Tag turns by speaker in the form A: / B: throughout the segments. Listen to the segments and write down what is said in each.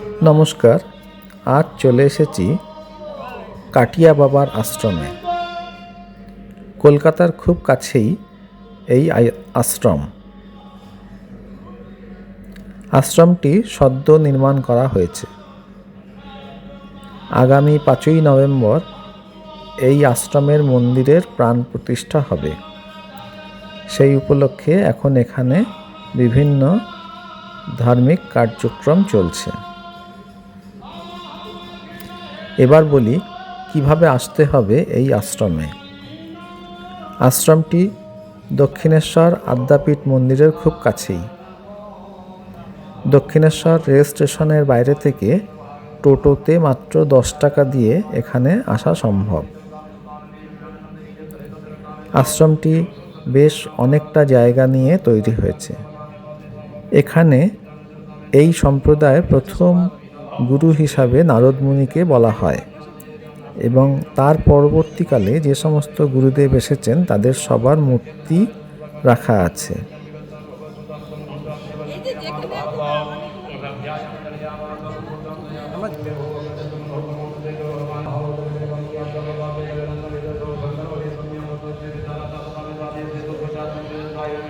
A: নমস্কার, আজ চলে এসেছি কাটিয়া বাবার আশ্রমে। কলকাতার খুব কাছেই এই আশ্রম। আশ্রমটি সদ্য নির্মাণ করা হয়েছে। আগামী পাঁচই নভেম্বর এই আশ্রমের মন্দিরের প্রাণ প্রতিষ্ঠা হবে। সেই উপলক্ষে এখন এখানে বিভিন্ন ধার্মিক কার্যক্রম চলছে। এবার বলি, কীভাবে আসতে হবে এই আশ্রমে? আশ্রমটি দক্ষিণেশ্বর আদ্যাপীঠ মন্দিরের খুব কাছেই। দক্ষিণেশ্বর রেল স্টেশনের বাইরে থেকে টোটোতে মাত্র দশ টাকা দিয়ে এখানে আসা সম্ভব। আশ্রমটি বেশ অনেকটা জায়গা নিয়ে তৈরি হয়েছে। এখানে এই সম্প্রদায়ের প্রথম গুরু হিসাবে নারদ মুনিকে বলা হয় এবং তার পরবর্তীকালে যে সমস্ত গুরুদেব এসেছেন, তাদের সবার মূর্তি রাখা আছে।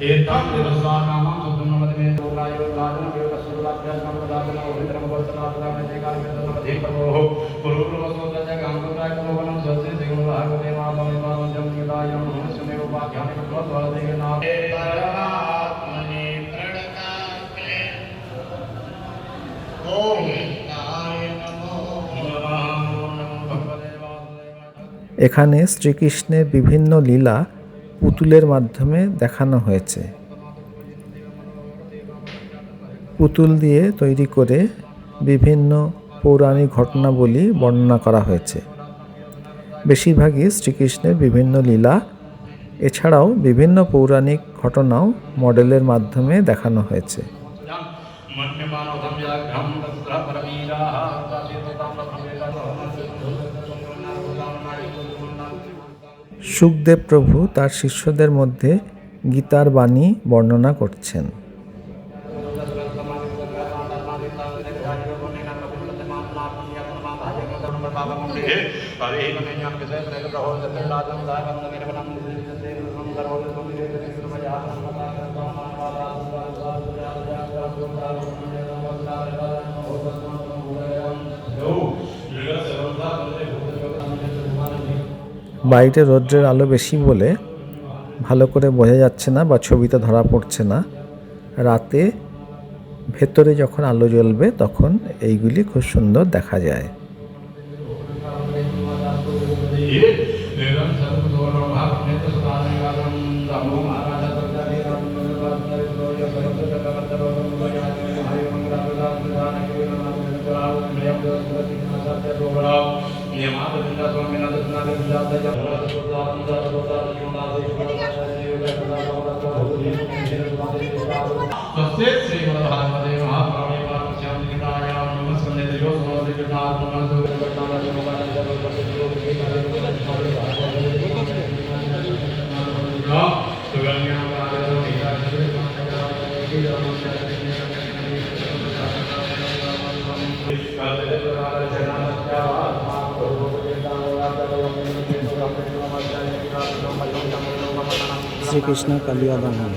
B: ඒතම් දිරසානාම සුදුනමදේ ලෝකායෝ ලාදන වේක සුදුලාභ්‍යස් නමදාදන උවිතරම වස්සනාදන ජේකාල වේදන මධේ කරෝ පුරුපුරම සෝදජ ගම්පුදාය කරෝවන සස්සේ සිංහල ආගමේ මාමේ මාමං ජම්නිදායම් හොසනේ උපාඛ්‍යාන කරවත් වලදේ නා ඒ පරමාත්මනේ ප්‍රණකාකේ ඕම්
A: এখানে শ্রীকৃষ্ণের বিভিন্ন লীলা পুতুলের মাধ্যমে দেখানো হয়েছে। পুতুল দিয়ে তৈরি করে বিভিন্ন পৌরাণিক ঘটনাবলী বর্ণনা করা হয়েছে। বেশিরভাগই শ্রীকৃষ্ণের বিভিন্ন লীলা, এছাড়াও বিভিন্ন পৌরাণিক ঘটনাও মডেলের মাধ্যমে দেখানো হয়েছে। সুখদেব প্রভু তার শিষ্যদের মধ্যে গীতার বাণী বর্ণনা করছেন। বাইরে রৌদ্রের আলো বেশি বলে ভালো করে বোঝা যাচ্ছে না বা ছবিতে ধরা পড়ছে না। রাতে ভেতরে যখন আলো জ্বলবে তখন এইগুলি খুব সুন্দর দেখা যায়।
B: నియమాత విందాస్వామి నందనాథ విందాత జగన్నాథ సుతాత నందాత సుతాత నందాత సుతాత శ్రీ శ్రీమద్
A: শ্রীকৃষ্ণ কালিয়া দমন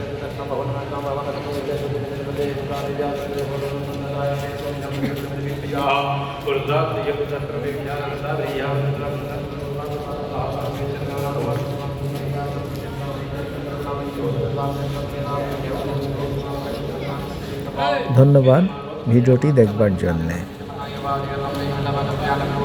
A: ধন্যবাদ ভিডিওটি দেখবার জন্যে
B: ধন্যবাদ